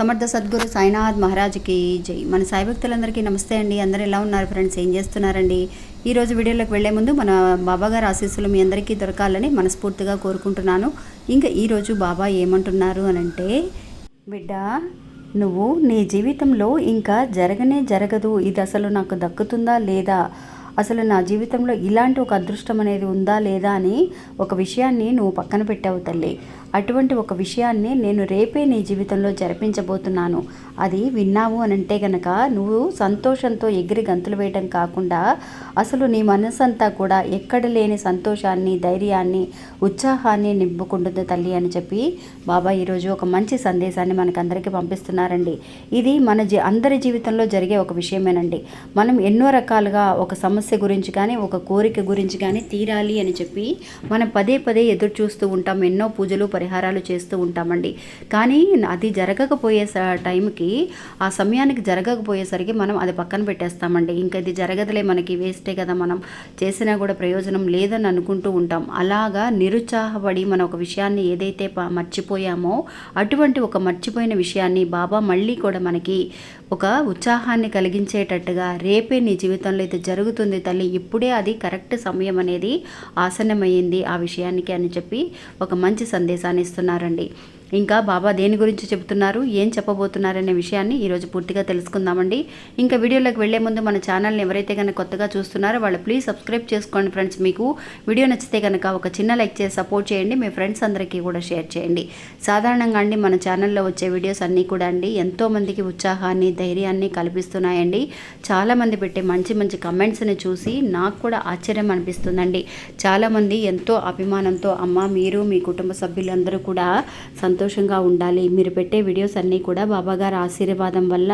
సమర్థ సద్గురు సాయినాథ్ మహారాజ్కి జై. మన సాయి భక్తులందరికీ నమస్తే అండి. అందరూ ఎలా ఉన్నారు ఫ్రెండ్స్? ఏం చేస్తున్నారండి? ఈ రోజు వీడియోలోకి వెళ్ళే ముందు మన బాబా గారు ఆశీస్సులు మీ అందరికీ దొరకాలని మనస్ఫూర్తిగా కోరుకుంటున్నాను. ఇంకా ఈరోజు బాబా ఏమంటున్నారు అని అంటే బిడ్డ నువ్వు నీ జీవితంలో ఇంకా జరగనే జరగదు. ఇది అసలు నాకు దక్కుతుందా లేదా? అసలు నా జీవితంలో ఇలాంటి ఒక అదృష్టం అనేది ఉందా లేదా? అని ఒక విషయాన్ని నువ్వు పక్కన పెట్టావు తల్లి. అటువంటి ఒక విషయాన్ని నేను రేపే నీ జీవితంలో జరిపించబోతున్నాను. అది విన్నావు అని అంటే గనక నువ్వు సంతోషంతో ఎగిరి గంతులు వేయడం కాకుండా అసలు నీ మనసంతా కూడా ఎక్కడ లేని సంతోషాన్ని ధైర్యాన్ని ఉత్సాహాన్ని నింపుకుంటుంది తల్లి అని చెప్పి బాబా ఈరోజు ఒక మంచి సందేశాన్ని మనకందరికీ పంపిస్తున్నారండి. ఇది మన జీ అందరి జీవితంలో జరిగే ఒక విషయమేనండి. మనం ఎన్నో రకాలుగా ఒక సమస్య గురించి కానీ ఒక కోరిక గురించి కానీ తీరాలి అని చెప్పి మనం పదే పదే ఎదురు చూస్తూ ఉంటాం. ఎన్నో పూజలు పరిహారాలు చేస్తూ ఉంటామండి. కానీ అది జరగకపోయే టైంకి ఆ సమయానికి జరగకపోయేసరికి మనం అది పక్కన పెట్టేస్తామండి. ఇంకా ఇది జరగదులే మనకి వేస్టే కదా మనం చేసినా కూడా ప్రయోజనం లేదని అనుకుంటూ ఉంటాం. అలాగా నిరుత్సాహపడి మన ఒక విషయాన్ని ఏదైతే మర్చిపోయామో అటువంటి ఒక మర్చిపోయిన విషయాన్ని బాబా మళ్ళీ కూడా మనకి ఒక ఉత్సాహాన్ని కలిగించేటట్టుగా రేపే నీ జీవితంలో ఇది జరుగుతుంది తల్లి. ఇప్పుడే అది కరెక్ట్ సమయం అనేది ఆసన్నమైంది ఆ విషయానికి అని చెప్పి ఒక మంచి సందేశాన్ని ఇస్తున్నారండి. ఇంకా బాబా దేని గురించి చెబుతున్నారు ఏం చెప్పబోతున్నారనే విషయాన్ని ఈరోజు పూర్తిగా తెలుసుకుందామండి. ఇంకా వీడియోలోకి వెళ్ళే ముందు మన ఛానల్ని ఎవరైతే కనుక కొత్తగా చూస్తున్నారో వాళ్ళు ప్లీజ్ సబ్స్క్రైబ్ చేసుకోండి ఫ్రెండ్స్. మీకు వీడియో నచ్చితే కనుక ఒక చిన్న లైక్ చేసి సపోర్ట్ చేయండి మీ ఫ్రెండ్స్ అందరికీ కూడా షేర్ చేయండి. సాధారణంగా అండి మన ఛానల్లో వచ్చే వీడియోస్ అన్నీ కూడా అండి ఎంతోమందికి ఉత్సాహాన్ని ధైర్యాన్ని కల్పిస్తున్నాయండి. చాలామంది పెట్టే మంచి మంచి కమెంట్స్ని చూసి నాకు కూడా ఆశ్చర్యం అనిపిస్తుందండి. చాలామంది ఎంతో అభిమానంతో అమ్మ మీరు మీ కుటుంబ సభ్యులందరూ కూడా సంతోషంగా ఉండాలి. మీరు పెట్టే వీడియోస్ అన్నీ కూడా బాబాగారి ఆశీర్వాదం వల్ల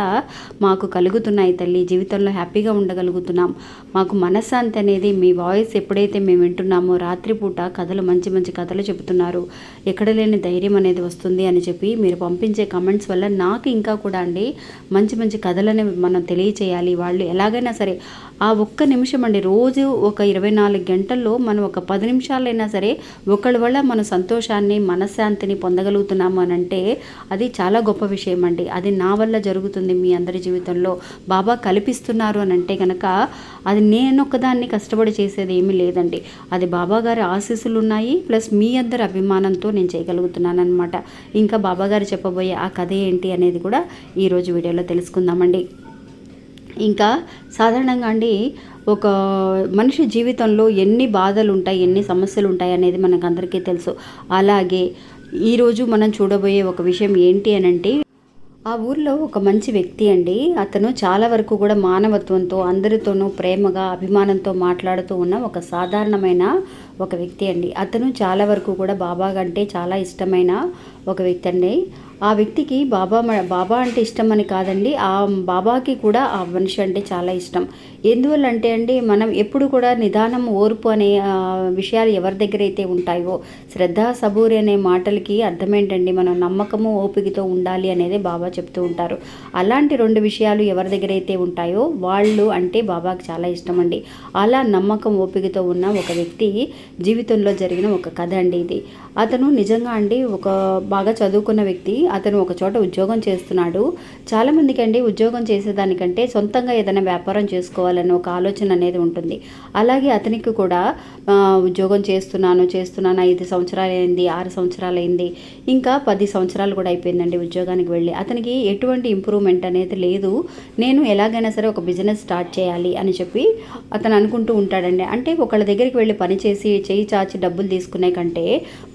మాకు కలుగుతున్నాయి తల్లి. జీవితంలో హ్యాపీగా ఉండగలుగుతున్నాం. మాకు మనశ్శాంతి అనేది మీ వాయిస్ ఎప్పుడైతే మేము వింటున్నామో రాత్రిపూట కథలు మంచి మంచి కథలు చెబుతున్నారు. ఎక్కడ లేని ధైర్యం అనేది వస్తుంది అని చెప్పి మీరు పంపించే కమెంట్స్ వల్ల నాకు ఇంకా కూడా అండి మంచి మంచి కథలని మనం తెలియచేయాలి. వాళ్ళు ఎలాగైనా సరే ఆ ఒక్క నిమిషం అండి. రోజు ఒక ఇరవై నాలుగు గంటల్లో మనం ఒక పది నిమిషాలైనా సరే ఒకళ్ళ వల్ల మన సంతోషాన్ని మనశ్శాంతిని పొందగలుగుతున్నాము అని అంటే అది చాలా గొప్ప విషయం అండి. అది నా వల్ల జరుగుతుంది మీ అందరి జీవితంలో. బాబా కల్పిస్తున్నారు అని అంటే కనుక అది నేనొక్కదాన్ని కష్టపడి చేసేది ఏమీ లేదండి. అది బాబా గారి ఆశీస్సులు ఉన్నాయి ప్లస్ మీ అందరి అభిమానంతో నేను చేయగలుగుతున్నాను అనమాట ఇంకా బాబాగారు చెప్పబోయే ఆ కథ ఏంటి అనేది కూడా ఈరోజు వీడియోలో తెలుసుకుందామండి. ఇంకా సాధారణంగా అండి ఒక మనిషి జీవితంలో ఎన్ని బాధలు ఉంటాయి ఎన్ని సమస్యలు ఉంటాయి అనేది మనకు అందరికీ తెలుసు. అలాగే ఈరోజు మనం చూడబోయే ఒక విషయం ఏంటి అని అంటే ఆ ఊర్లో ఒక మంచి వ్యక్తి అండి. అతను చాలా వరకు కూడా మానవత్వంతో అందరితోనూ ప్రేమగా అభిమానంతో మాట్లాడుతూ ఉన్న ఒక సాధారణమైన ఒక వ్యక్తి అండి. అతను చాలా వరకు కూడా బాబా అంటే చాలా ఇష్టమైన ఒక వ్యక్తి అండి. ఆ వ్యక్తికి బాబా మ- బాబా అంటే ఇష్టం అని కాదండి. ఆ బాబాకి కూడా ఆ మనిషి అంటే చాలా ఇష్టం. ఎందువల్ల అంటే అండి మనం ఎప్పుడు కూడా నిదానం ఓర్పు అనే విషయాలు ఎవరి దగ్గర అయితే ఉంటాయో శ్రద్ధ సబూరి అనే మాటలకి అర్థం ఏంటండి మనం నమ్మకము ఓపికతో ఉండాలి అనేది బాబా చెప్తూ ఉంటారు. అలాంటి రెండు విషయాలు ఎవరి దగ్గర అయితే ఉంటాయో వాళ్ళు అంటే బాబాకి చాలా ఇష్టం అండి. అలా నమ్మకం ఓపికతో ఉన్న ఒక వ్యక్తి జీవితంలో జరిగిన ఒక కథ అండి ఇది. అతను నిజంగా అండి ఒక బాగా చదువుకున్న వ్యక్తి అతను ఒక చోట ఉద్యోగం చేస్తున్నాడు. చాలామందికి అండి ఉద్యోగం చేసేదానికంటే సొంతంగా ఏదైనా వ్యాపారం చేసుకోవాలని ఒక ఆలోచన అనేది ఉంటుంది. అలాగే అతనికి కూడా ఉద్యోగం చేస్తున్నాను చేస్తున్నాను ఐదు సంవత్సరాలు అయింది ఆరు సంవత్సరాలు అయింది ఇంకా పది సంవత్సరాలు కూడా అయిపోయిందండి ఉద్యోగానికి వెళ్ళి. అతనికి ఎటువంటి ఇంప్రూవ్మెంట్ అనేది లేదు. నేను ఎలాగైనా సరే ఒక బిజినెస్ స్టార్ట్ చేయాలి అని చెప్పి అతను అనుకుంటూ ఉంటాడండి. అంటే ఒకళ్ళ దగ్గరికి వెళ్ళి పని చేసి చేయి చాచి డబ్బులు తీసుకునే కంటే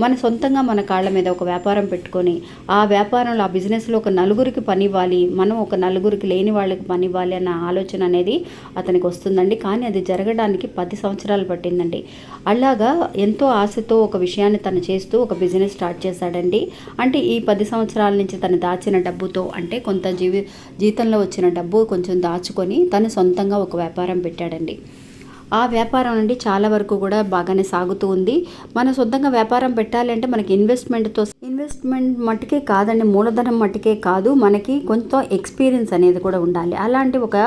మన సొంతంగా మన కాళ్ళ మీద ఒక వ్యాపారం పెట్టుకొని ఆ వ్యాపారంలో ఆ బిజినెస్లో ఒక నలుగురికి పని ఇవ్వాలి మనం ఒక నలుగురికి లేని వాళ్ళకి పని ఇవ్వాలి అన్న ఆలోచన అనేది అతనికి వస్తుందండి. కానీ అది జరగడానికి పది సంవత్సరాలు పట్టిందండి. అలాగా ఎంతో ఆశతో ఒక విషయాన్ని తను చేస్తూ ఒక బిజినెస్ స్టార్ట్ చేశాడండి. అంటే ఈ పది సంవత్సరాల నుంచి తను దాచిన డబ్బుతో అంటే కొంత జీవి జీతంలో వచ్చిన డబ్బు కొంచెం దాచుకొని తను సొంతంగా ఒక వ్యాపారం పెట్టాడండి. ఆ వ్యాపారం నుండి చాలా వరకు కూడా బాగానే సాగుతూ ఉంది. మన సొంతంగా వ్యాపారం పెట్టాలంటే మనకి ఇన్వెస్ట్మెంట్తో ఇన్వెస్ట్మెంట్ మట్టుకే కాదండి మూలధనం మట్టుకే కాదు. మనకి కొంచెం ఎక్స్పీరియన్స్ అనేది కూడా ఉండాలి. అలాంటి ఒక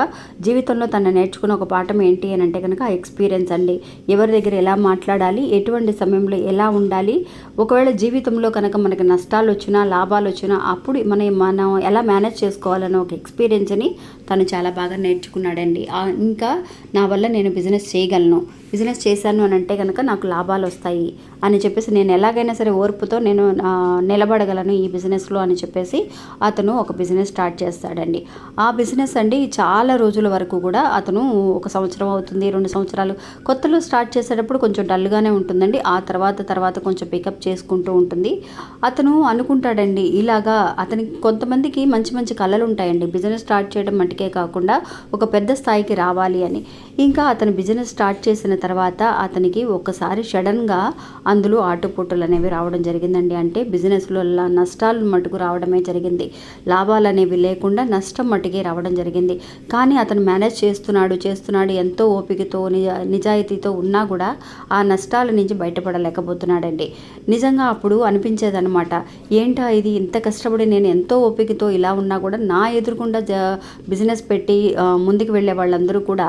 జీవితంలో తను నేర్చుకున్న ఒక పాఠం ఏంటి అని అంటే కనుక ఆ ఎక్స్పీరియన్స్ అండి. ఎవరి దగ్గర ఎలా మాట్లాడాలి ఎటువంటి సమయంలో ఎలా ఉండాలి ఒకవేళ జీవితంలో కనుక మనకి నష్టాలు వచ్చినా లాభాలు వచ్చినా అప్పుడు మనం మనం ఎలా మేనేజ్ చేసుకోవాలన్న ఒక ఎక్స్పీరియన్స్ని తను చాలా బాగా నేర్చుకున్నాడండి. ఇంకా నా వల్ల నేను బిజినెస్ చేయగలను. బిజినెస్ చేశాను అని అంటే కనుక నాకు లాభాలు వస్తాయి అని చెప్పేసి నేను ఎలాగైనా సరే ఓర్పుతో నేను నిలబడగలను ఈ బిజినెస్లో అని చెప్పేసి అతను ఒక బిజినెస్ స్టార్ట్ చేస్తాడండి. ఆ బిజినెస్ అండి చాలా రోజుల వరకు కూడా అతను ఒక సంవత్సరం అవుతుంది రెండు సంవత్సరాలు. కొత్తలో స్టార్ట్ చేసేటప్పుడు కొంచెం డల్గానే ఉంటుందండి. ఆ తర్వాత తర్వాత కొంచెం పికప్ చేసుకుంటూ ఉంటుంది. అతను అనుకుంటాడండి ఇలాగా అతనికి కొంతమందికి మంచి మంచి కళలు ఉంటాయండి. బిజినెస్ స్టార్ట్ చేయడం మటుకే కాకుండా ఒక పెద్ద స్థాయికి రావాలి అని. ఇంకా అతను బిజినెస్ స్టార్ట్ చేసిన తర్వాత అతనికి ఒక్కసారి సడన్గా అందులో ఆటుపోటులు అనేవి రావడం జరిగిందండి. అంటే బిజినెస్లో నష్టాలు మటుకు రావడమే జరిగింది. లాభాలు అనేవి లేకుండా నష్టం మట్టుకే రావడం జరిగింది. కానీ అతను మేనేజ్ చేస్తున్నాడు చేస్తున్నాడు ఎంతో ఓపికతో నిజ నిజాయితీతో ఉన్నా కూడా ఆ నష్టాల నుంచి బయటపడలేకపోతున్నాడండి. నిజంగా అప్పుడు అనిపించేదనమాట ఏంటా ఇది? ఇంత కష్టపడి నేను ఎంతో ఓపికతో ఇలా ఉన్నా కూడా నా ఎదురుకుండా బిజినెస్ పెట్టి ముందుకు వెళ్ళే వాళ్ళందరూ కూడా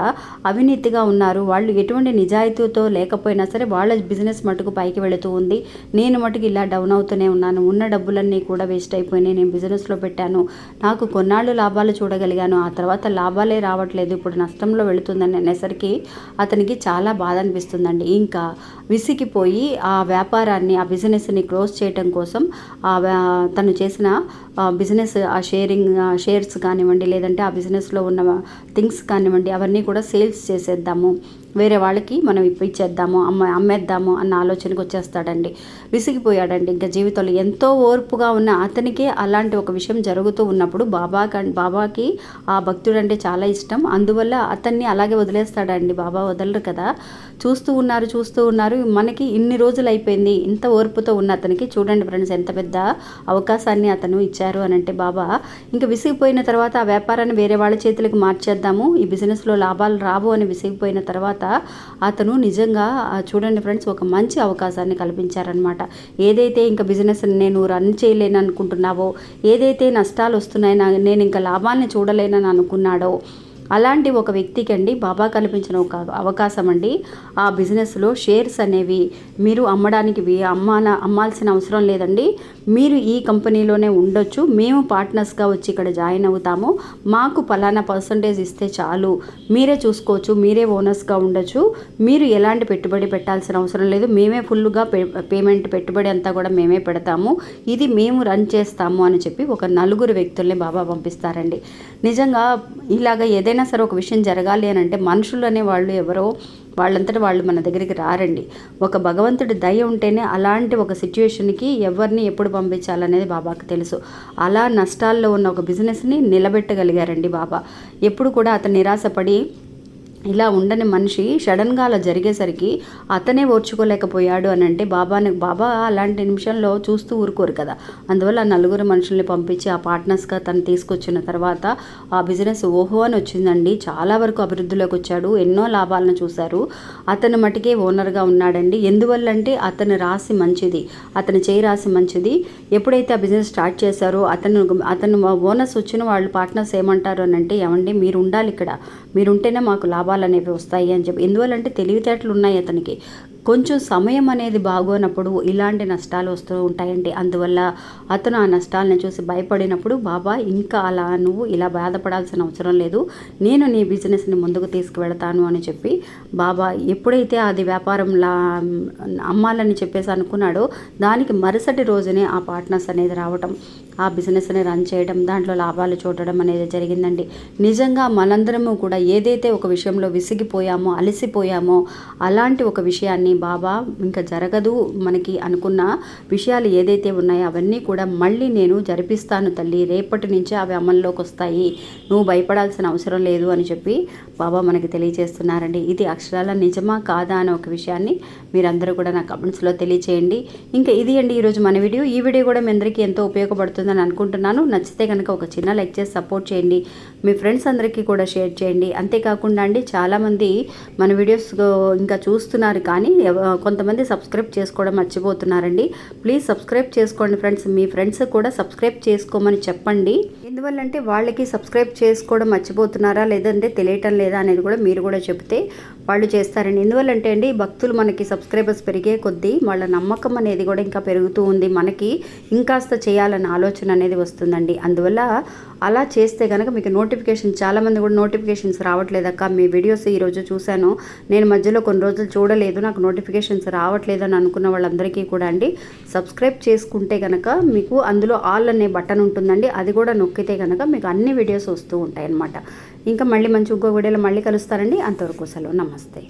అవినీతిగా ఉన్నారు. వాళ్ళు ఎటువంటి నిజాయితీతో లేకపోయినా సరే వాళ్ళ బిజినెస్ మటుకు పైకి వెళుతూ ఉంది. నేను మటుకు ఇలా డౌన్ అవుతూనే ఉన్నాను. ఉన్న డబ్బులన్నీ కూడా వేస్ట్ అయిపోయినాయి. నేను బిజినెస్లో పెట్టాను. నాకు కొన్నాళ్ళు లాభాలు చూడగలిగాను. ఆ తర్వాత లాభాలే రావట్లేదు. ఇప్పుడు నష్టంలో వెళుతుందని అనేసరికి అతనికి చాలా బాధ అనిపిస్తుందండి. ఇంకా విసిగిపోయి ఆ వ్యాపారాన్ని ఆ బిజినెస్ని క్లోజ్ చేయటం కోసం ఆ వ్యా- తను చేసిన బిజినెస్ ఆ షేరింగ్ ఆ షేర్స్ కానివ్వండి లేదంటే ఆ బిజినెస్లో ఉన్న థింగ్స్ కానివ్వండి అవన్నీ కూడా సేల్స్ చేసేద్దాము. వేరే వాళ్ళకి మనం ఇప్పించేద్దాము అమ్మ అమ్మేద్దాము అన్న ఆలోచనకు వచ్చేస్తాడండి. విసిగిపోయాడండి. ఇంకా జీవితంలో ఎంతో ఓర్పుగా ఉన్న అతనికే అలాంటి ఒక విషయం జరుగుతూ ఉన్నప్పుడు బాబా బాబాకి ఆ భక్తుడు అంటే చాలా ఇష్టం. అందువల్ల అతన్ని అలాగే వదిలేస్తాడండి. బాబా వదలరు కదా. చూస్తూ ఉన్నారు చూస్తూ ఉన్నారు. మనకి ఇన్ని రోజులు అయిపోయింది ఇంత ఓర్పుతో ఉన్న అతనికి చూడండి ఫ్రెండ్స్ ఎంత పెద్ద అవకాశాన్ని అతను ఇచ్చారు అని అంటే బాబా ఇంకా విసిగిపోయిన తర్వాత ఆ వ్యాపారాన్ని వేరే వాళ్ళ చేతులకు మార్చేద్దాము. ఈ బిజినెస్లో లాభాలు రావు అని విసిగిపోయిన తర్వాత అతను నిజంగా చూడండి ఫ్రెండ్స్ ఒక మంచి అవకాశాన్ని కల్పించారనమాట ఏదైతే ఇంకా బిజినెస్ నేను రన్ చేయలేను అనుకుంటున్నావో ఏదైతే నష్టాలు వస్తున్నాయో నేను ఇంకా లాభాన్ని చూడలేనని అనుకున్నాడో అలాంటి ఒక వ్యక్తికి అండి బాబా కల్పించిన ఒక అవకాశం అండి ఆ బిజినెస్లో షేర్స్ అనేవి మీరు అమ్మడానికి అమ్మాన అమ్మాల్సిన అవసరం లేదండి. మీరు ఈ కంపెనీలోనే ఉండొచ్చు. మేము పార్ట్నర్స్గా వచ్చి ఇక్కడ జాయిన్ అవుతాము. మాకు పలానా పర్సంటేజ్ ఇస్తే చాలు. మీరే చూసుకోవచ్చు. మీరే ఓనర్స్గా ఉండొచ్చు. మీరు ఎలాంటి పెట్టుబడి పెట్టాల్సిన అవసరం లేదు. మేమే ఫుల్గా పే పేమెంట్ పెట్టుబడి అంతా కూడా మేమే పెడతాము. ఇది మేము రన్ చేస్తాము అని చెప్పి ఒక నలుగురు వ్యక్తుల్ని బాబా పంపిస్తారండి. నిజంగా ఇలాగ ఏదైనా సరే ఒక విషయం జరగాలి అని అంటే మనుషులు అనే వాళ్ళు ఎవరో వాళ్ళంతట వాళ్ళు మన దగ్గరికి రారండి. ఒక భగవంతుడి దయ ఉంటేనే అలాంటి ఒక సిచ్యువేషన్కి ఎవరిని ఎప్పుడు పంపించాలనేది బాబాకు తెలుసు. అలా నష్టాల్లో ఉన్న ఒక బిజినెస్ని నిలబెట్టగలిగారండి బాబా. ఎప్పుడు కూడా అతను నిరాశపడి ఇలా ఉండని మనిషి సడన్గా అలా జరిగేసరికి అతనే ఓర్చుకోలేకపోయాడు అని అంటే బాబాని బాబా అలాంటి నిమిషంలో చూస్తూ ఊరుకోరు కదా. అందువల్ల ఆ నలుగురు మనుషుల్ని పంపించి ఆ పార్ట్నర్స్గా తను తీసుకొచ్చిన తర్వాత ఆ బిజినెస్ ఓహో అని వచ్చిందండి. చాలా వరకు అభివృద్ధిలోకి వచ్చాడు. ఎన్నో లాభాలను చూశారు. అతను మటుకే ఓనర్గా ఉన్నాడండి. ఎందువల్ల అంటే రాసి మంచిది. అతను చేయి రాసి మంచిది. ఎప్పుడైతే ఆ బిజినెస్ స్టార్ట్ చేశారో అతను అతను ఓనర్స్ వచ్చిన వాళ్ళు పార్ట్నర్స్ ఏమంటారు అని అంటే ఏమండి మీరు ఉండాలి ఇక్కడ. మీరు ఉంటేనే మాకు లాభాలు అనేవి వస్తాయి అని చెప్పి. ఎందువల్లంటే తెలివితేటలు ఉన్నాయి అతనికి. కొంచెం సమయం అనేది బాగోనప్పుడు ఇలాంటి నష్టాలు వస్తూ ఉంటాయండి. అందువల్ల అతను ఆ నష్టాలను చూసి భయపడినప్పుడు బాబా ఇంకా అలా నువ్వు ఇలా బాధపడాల్సిన అవసరం లేదు. నేను నీ బిజినెస్ని ముందుకు తీసుకువెళతాను అని చెప్పి. బాబా ఎప్పుడైతే అది వ్యాపారంలా అమ్మాలని చెప్పేసి అనుకున్నాడో దానికి మరుసటి రోజునే ఆ పార్ట్నర్స్ అనేది రావటం. ఆ బిజినెస్ని రన్ చేయడం దాంట్లో లాభాలు చూడడం అనేది జరిగిందండి. నిజంగా మనందరము కూడా ఏదైతే ఒక విషయంలో విసిగిపోయామో అలసిపోయామో అలాంటి ఒక విషయాన్ని బాబా ఇంకా జరగదు మనకి అనుకున్న విషయాలు ఏదైతే ఉన్నాయో అవన్నీ కూడా మళ్ళీ నేను జరిపిస్తాను తల్లి. రేపటి నుంచి అవి అమల్లోకి వస్తాయి. నువ్వు భయపడాల్సిన అవసరం లేదు అని చెప్పి బాబా మనకి తెలియజేస్తున్నారండి. ఇది అక్షరాల నిజమా కాదా అనే ఒక విషయాన్ని మీరందరూ కూడా నా కమెంట్స్లో తెలియచేయండి. ఇంకా ఇది అండి ఈరోజు మన వీడియో. ఈ వీడియో కూడా మీ అందరికీ ఎంతో నచ్చుతుందని అనుకుంటున్నాను. నచ్చితే కనుక ఒక చిన్న లైక్ చేసి సపోర్ట్ చేయండి. మీ ఫ్రెండ్స్ అందరికీ కూడా షేర్ చేయండి. అంతేకాకుండా అండి చాలామంది మన వీడియోస్ ఇంకా చూస్తున్నారు కానీ కొంతమంది సబ్స్క్రైబ్ చేసుకోవడం మర్చిపోతున్నారండి. ప్లీజ్ సబ్స్క్రైబ్ చేసుకోండి ఫ్రెండ్స్. మీ ఫ్రెండ్స్ కూడా సబ్స్క్రైబ్ చేసుకోమని చెప్పండి. ఎందువల్లంటే వాళ్ళకి సబ్స్క్రైబ్ చేసుకోవడం మర్చిపోతున్నారా? లేదంటే తెలియటం లేదా అనేది కూడా మీరు కూడా చెప్తే వాళ్ళు చేస్తారండి ఎందువల్లంటే అండి భక్తులు మనకి సబ్స్క్రైబర్స్ పెరిగే కొద్దీ వాళ్ళ నమ్మకం అనేది కూడా ఇంకా పెరుగుతూ ఉంది. మనకి ఇంకాస్త చేయాలన్న ఆలోచన అనేది వస్తుందండి. అందువల్ల అలా చేస్తే కనుక మీకు నోటిఫికేషన్ చాలామంది కూడా నోటిఫికేషన్స్ రావట్లేదక్క మీ వీడియోస్ ఈరోజు చూశాను. నేను మధ్యలో కొన్ని రోజులు చూడలేదు. నాకు నోటిఫికేషన్స్ రావట్లేదు అని అనుకున్న వాళ్ళందరికీ కూడా అండి సబ్స్క్రైబ్ చేసుకుంటే కనుక మీకు అందులో ఆల్ అనే బటన్ ఉంటుందండి. అది కూడా నొక్కితే కనుక మీకు అన్ని వీడియోస్ వస్తూ ఉంటాయి అన్నమాట ఇంకా మళ్ళీ మంచి ఇంకో వీడియోలో మళ్ళీ కలుస్తారండి. అంతవరకు సెలవు. నమస్తే.